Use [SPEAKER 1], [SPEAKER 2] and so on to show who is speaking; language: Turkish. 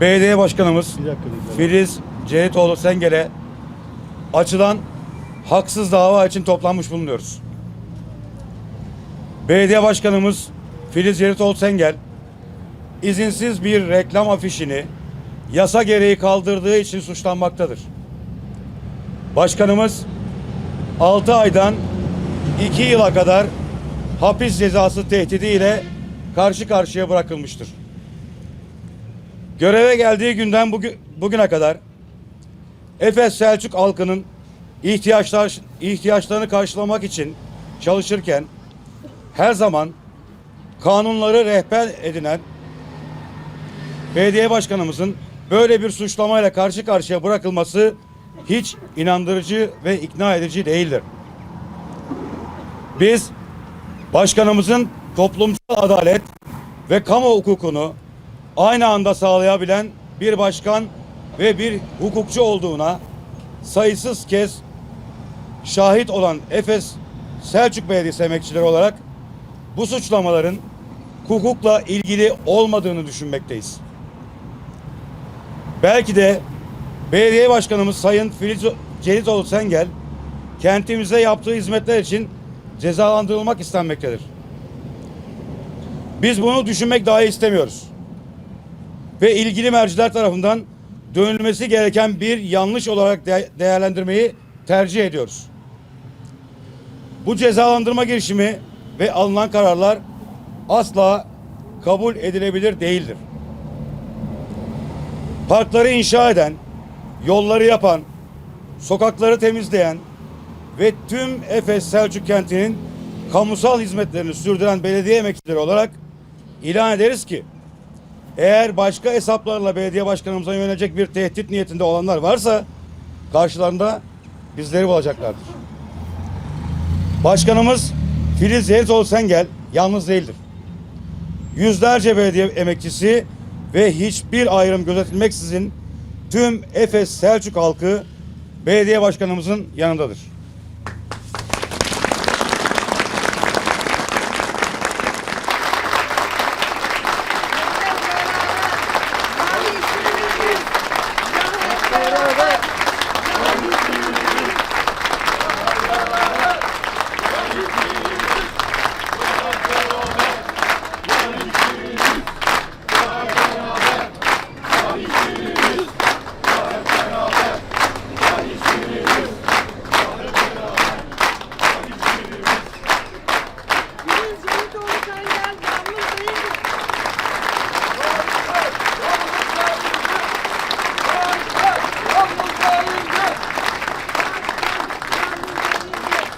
[SPEAKER 1] Belediye Başkanımız
[SPEAKER 2] Bir dakika lütfen.
[SPEAKER 1] Filiz Ceritoğlu Sengel'e açılan haksız dava için toplanmış bulunuyoruz. Belediye Başkanımız Filiz Ceritoğlu Sengel izinsiz bir reklam afişini yasa gereği kaldırdığı için suçlanmaktadır. Başkanımız 6 aydan 2 yıla kadar hapis cezası tehdidiyle karşı karşıya bırakılmıştır. Göreve geldiği günden bugü- bugüne kadar Efes Selçuk halkının ihtiyaçlar ihtiyaçlarını karşılamak için çalışırken her zaman kanunları rehber edinen belediye başkanımızın böyle bir suçlamayla karşı karşıya bırakılması hiç inandırıcı ve ikna edici değildir. Biz başkanımızın toplumsal adalet ve kamu hukukunu aynı anda sağlayabilen bir başkan ve bir hukukçu olduğuna sayısız kez şahit olan Efes Selçuk Belediyesi emekçileri olarak bu suçlamaların hukukla ilgili olmadığını düşünmekteyiz. Belki de belediye başkanımız Sayın Filiz Celitoğlu Sengel kentimize yaptığı hizmetler için cezalandırılmak istenmektedir. Biz bunu düşünmek dahi istemiyoruz. Ve ilgili merciler tarafından dönülmesi gereken bir yanlış olarak de- değerlendirmeyi tercih ediyoruz. Bu cezalandırma girişimi ve alınan kararlar asla kabul edilebilir değildir. Parkları inşa eden, yolları yapan, sokakları temizleyen ve tüm Efes Selçuk kentinin kamusal hizmetlerini sürdüren belediye emekçileri olarak ilan ederiz ki eğer başka hesaplarla belediye başkanımıza yönelecek bir tehdit niyetinde olanlar varsa karşılarında bizleri bulacaklardır. Başkanımız Filiz Zeytoğlu Sengel yalnız değildir. Yüzlerce belediye emekçisi ve hiçbir ayrım gözetilmeksizin tüm Efes Selçuk halkı belediye başkanımızın yanındadır.